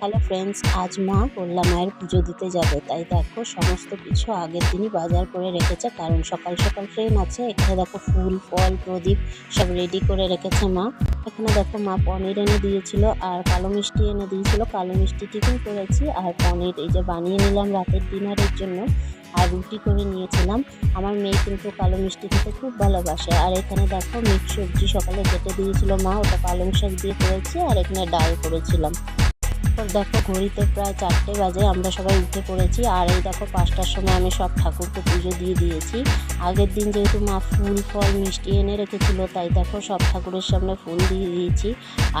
Hello friends আজ মা কল্লা মায়ের পুজো দিতে যাবে। তাই দেখো, সমস্ত কিছু আগের দিনই বাজার করে রেখেছে। কারণ সকাল সকাল ট্রেন আছে। এখানে দেখো ফুল, ফল, প্রদীপ সব রেডি করে রেখেছে মা। এখানে দেখো মা পনির এনে দিয়েছিল আর কালো মিষ্টি এনে দিয়েছিল। কালো মিষ্টি টিফিন করেছি আর পনির এই যে বানিয়ে নিলাম রাতের ডিনারের জন্য আর রুটি করে নিয়েছিলাম। আমার মেয়ে কিন্তু কালো মিষ্টি খেতে খুব ভালোবাসে। আর এখানে দেখো মিক্স সবজি সকালে কেটে দিয়েছিল মা। ওটা পালং শাক দিয়ে করেছি আর এখানে ডাল করেছিলাম। দেখো ঘড়িতে প্রায় চারটে বাজে, আমরা সবাই উঠে পড়েছি। আর এই দেখো পাঁচটার সময় আমি সব ঠাকুরকে পুজো দিয়ে দিয়েছি। আগের দিন যেহেতু মা ফুল, ফল, মিষ্টি এনে রেখেছিল, তাই দেখো সব ঠাকুরের সামনে ফুল দিয়ে দিয়েছি।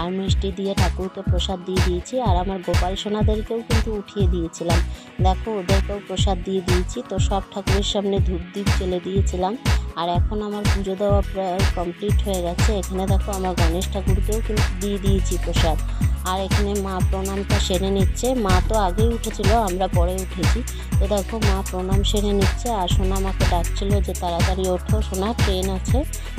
আর মিষ্টি দিয়ে ঠাকুরকে প্রসাদ দিয়ে দিয়েছি। আর আমার গোপাল সোনাদেরকেও কিন্তু উঠিয়ে দিয়েছিলাম। দেখো ওদেরকেও প্রসাদ দিয়ে দিয়েছি। তো সব ঠাকুরের সামনে ধূপ দ্বীপ জ্বেলে দিয়েছিলাম। আর এখন আমার পুজো দেওয়া প্রায় কমপ্লিট হয়ে গেছে। এখানে দেখো আমার গণেশ ঠাকুরকেও কিন্তু দিয়ে দিয়েছি প্রসাদ। আর এখানে মা প্রণামটা সেরে নিচ্ছে। মা তো আগেই উঠেছিল, আমরা পরে উঠেছি। তো দেখো মা প্রণাম সেরে নিচ্ছে আর সোনা মাকে ডাকছিল যে তাড়াতাড়ি ওঠো। সোনা ট্রেন আছে।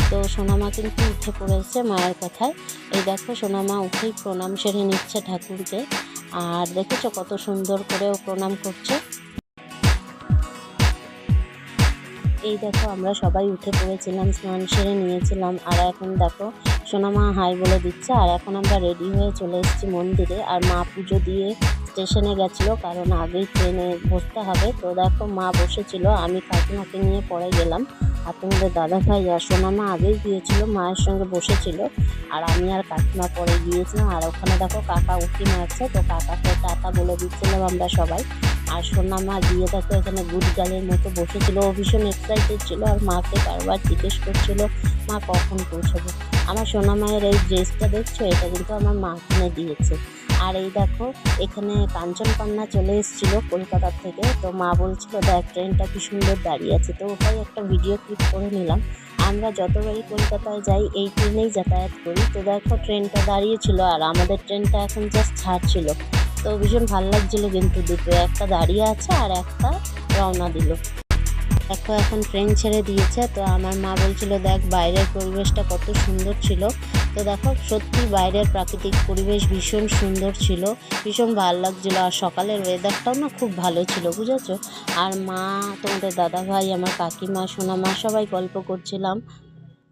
তো সোনা মা কিন্তু উঠে পড়েছে মায়ের কথায়। এই দেখো সোনা মা উঠেই প্রণাম সেরে নিচ্ছে ঠাকুরকে। আর দেখেছ কত সুন্দর করে ও প্রণাম করছে। এই দেখো, আমরা সবাই উঠে পড়েছিলাম, স্নান সেরে নিয়েছিলাম। আর এখন দেখো, সোনামা হাই বলে দিচ্ছে। আর এখন আমরা রেডি হয়ে চলে এসেছি মন্দিরে। আর মা পুজো দিয়ে স্টেশনে গেছিল, কারণ আগেই ট্রেনে বসতে হবে। তো দেখো, মা বসেছিল, আমি কাকিমাকে নিয়ে পরে গেলাম। আর তোমাদের দাদা ভাই আর সোনামা আগেই গিয়েছিল, মায়ের সঙ্গে বসেছিল। আর আমি আর কাকিমা পরে গিয়েছিলাম। আর ওখানে দেখো, কাকা উঠি মারছে তো কাকাকে টাটা বলে দিচ্ছিলাম আমরা সবাই। আর সোনা মা গিয়ে দেখো এখানে গুড গালের মতো বসেছিল। ও ভীষণ এক্সাইটেড ছিল আর মাকে বারবার জিজ্ঞেস করছিল, মা, কখন পৌঁছবো? আমার সোনা মায়ের এই ড্রেসটা দেখছ? এটা কিন্তু আমার মা কিনে দিয়েছে। আর এই দেখো, এখানে কাঞ্চনকন্যা চলে এসেছিল কলকাতার থেকে। তো মা বলছিল, দেখ ট্রেনটা কি সুন্দর দাঁড়িয়ে আছে। তো ওটাই একটা ভিডিও ক্লিক করে নিলাম। আমরা যতবারই কলকাতায় যাই, এই ট্রেনেই যাতায়াত করি। তো দেখো ট্রেনটা দাঁড়িয়েছিল আর আমাদের ট্রেনটা এখন জাস্ট ছাড়ছিল। তো ভীষণ ভালো লাগছিল কিন্তু। দুটো, একটা দাঁড়িয়ে আছে আর একটা রওনা দিল। দেখো এখন ট্রেন ছেড়ে দিয়েছে, তো আমার মা বলছিল, দেখ, বাইরের পরিবেশটা কত সুন্দর ছিল। তো দেখো, সত্যি বাইরের প্রাকৃতিক পরিবেশ ভীষণ সুন্দর ছিল, ভীষণ ভালো লাগছিল। আর সকালের ওয়েদারটাও না খুব ভালো ছিল, বুঝেছ? আর মা তোমাদের দাদা ভাই আমার কাকিমা সোনা মা সবাই গল্প করছিলাম।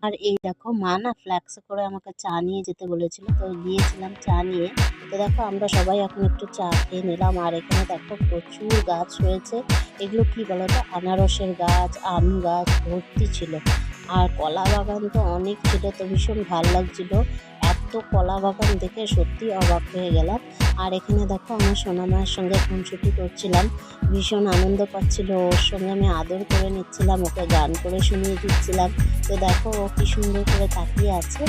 আর এই দেখো মা না ফ্ল্যাক্সে করে আমাকে চা নিয়ে যেতে বলেছিল, তো গিয়েছিলাম চা নিয়ে। তো দেখো আমরা সবাই এখন একটু চা খেয়ে নিলাম, আর এখানে দেখো প্রচুর গাছ রয়েছে। এগুলো কি বলো তো আনারসের গাছ, আম গাছ ভর্তি ছিল। আর কলা বাগান তো অনেক ছিল, তো ভীষণ ভালো লাগছিল। এত কলা বাগান দেখে সত্যি অবাক হয়ে গেলাম। আর এখানে দেখো আমার সোনামায়ের সঙ্গে খুনসুটি করছিলাম। ভীষণ আনন্দ পাচ্ছিল, ওর সঙ্গে আমি আদর করে নিচ্ছিলাম, ওকে গান করে শুনিয়ে দিচ্ছিলাম। তো দেখো ও কি সুন্দর করে তাকিয়ে আছে।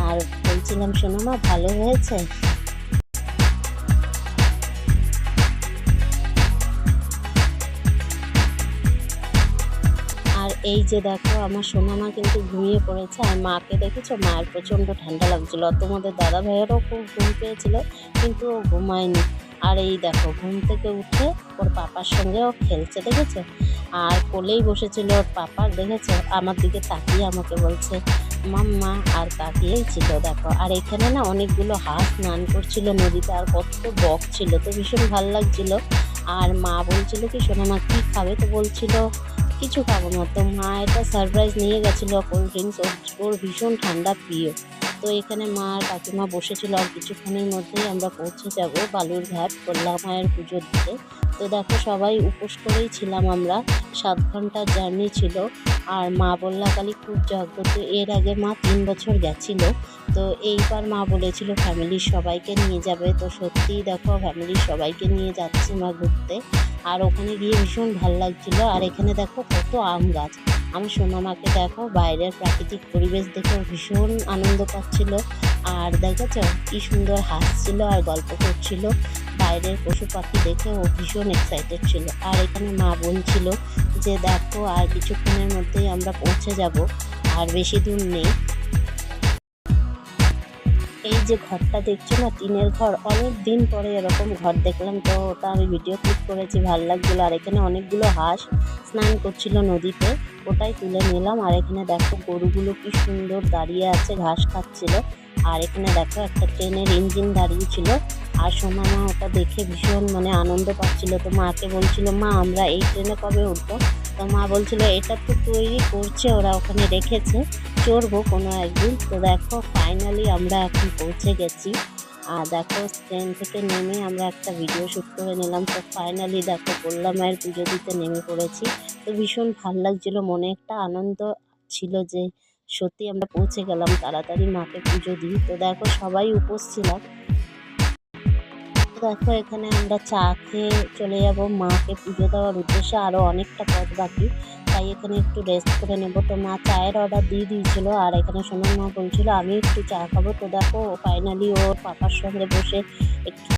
আর বলছিলাম, সোনামা, ভালো হয়েছে? এই যে দেখো, আমার সোনা মা কিন্তু ঘুমিয়ে পড়েছে। আর মাকে দেখেছ? মায়ের প্রচণ্ড ঠান্ডা লাগছিল। তোমাদের দাদা ভাইয়েরও খুব ঘুম পেয়েছিল, কিন্তু ও ঘুমায়নি। আর এই দেখো, ঘুম থেকে উঠে ওর পাপার সঙ্গে ও খেলছে, দেখেছ? আর কোলেই বসেছিল ওর পাপার, দেখেছ? আমার দিকে তাকিয়ে আমাকে বলছে, মাম্মা, আর তাকিয়েই ছিল, দেখো। আর এখানে না অনেকগুলো হাঁস স্নান করছিল নদীতে, আর কত বক ছিল, তো ভীষণ ভালো লাগছিল। আর মা বলছিল কি সোনা মা কী খাবে? তো বলছিল কিছু খাব না। তো মা এটা সারপ্রাইজ নিয়ে গেছিল কোল্ড ড্রিঙ্কস ওর ভীষণ ঠান্ডা, প্রিয়। তো এখানে মা আর কাকিমা বসেছিল আর কিছুক্ষণের মধ্যেই আমরা পৌঁছে যাব বালুরঘাট কল্লা মায়ের পুজো দিতে তো দেখো সবাই উপোস করেই ছিলাম আমরা, সাত ঘণ্টার জার্নি ছিল। আর মা বল্লাকালী খুব জাগ্রত, এর আগে মা তিন বছর গেছিল। তো এইবার মা বলেছিল ফ্যামিলির সবাইকে নিয়ে যাবে। তো সত্যিই দেখো ফ্যামিলির সবাইকে নিয়ে যাচ্ছে মা ঘুরতে। আর ওখানে গিয়ে ভীষণ ভালো লাগছিল। আর এখানে দেখো কত আম গাছ। আমি সোনামাকে দেখো, বাইরের প্রাকৃতিক পরিবেশ দেখে ভীষণ আনন্দ পাচ্ছিল। আর দেখেছ, কি সুন্দর হাসছিল আর গল্প করছিল। বাইরের পশু পাখি দেখে ও ভীষণ এক্সাইটেড ছিল। আর এখানে মা বলছিল যে, দেখো, আর কিছুক্ষণের মধ্যেই আমরা পৌঁছে যাব। আর বেশি দূর নেই। যে ঘরটা দেখছ না, টিনের ঘর, অনেক দিন পরে এরকম ঘর দেখলাম। তো ওটা আমি ভিডিও ক্লিক করেছি, ভালো লাগছিল। আর এখানে অনেকগুলো হাঁস স্নান করছিল নদীতে, ওটাই তুলে নিলাম। আর এখানে দেখো গরুগুলো কি সুন্দর দাঁড়িয়ে আছে, ঘাস খাচ্ছিল। আর এখানে দেখো একটা ট্রেনের ইঞ্জিন দাঁড়িয়ে ছিল। আর সোনা মা ওটা দেখে ভীষণ মানে আনন্দ পাচ্ছিল। তো মাকে বলছিল, মা, আমরা এই ট্রেনে কবে উঠবো? তো মা বলছিল, এটা তো তৈরি করছে, ওরা ওখানে রেখেছে। চড়বো কোনো একদিন। তো দেখো ফাইনালি আমরা এখন পৌঁছে গেছি। আর দেখো, ট্রেন থেকে নেমে আমরা একটা ভিডিও শ্যুট করে নিলাম। তো ফাইনালি দেখো কল্লা মায়ের পুজো দিতে নেমে পড়েছি। তো ভীষণ ভালো লাগছিল, মনে একটা আনন্দ ছিল যে সত্যি আমরা পৌঁছে গেলাম, তাড়াতাড়ি মাকে পুজো দিই। তো দেখো, সবাই উপোস ছিলাম দেখো, এখানে আমরা চা খেয়ে চলে যাব। মাকে পুজো দেওয়ার উদ্দেশ্যে আরও অনেকটা পথ বাকি। তাই এখানে একটু রেস্ট করে নেব। তো মা চায়ের অর্ডার দিয়ে দিয়েছিল আর এখানে সোনার মা বলছিল, আমি একটু চা খাব। তো দেখো ফাইনালি ওর পাপার সঙ্গে বসে একটু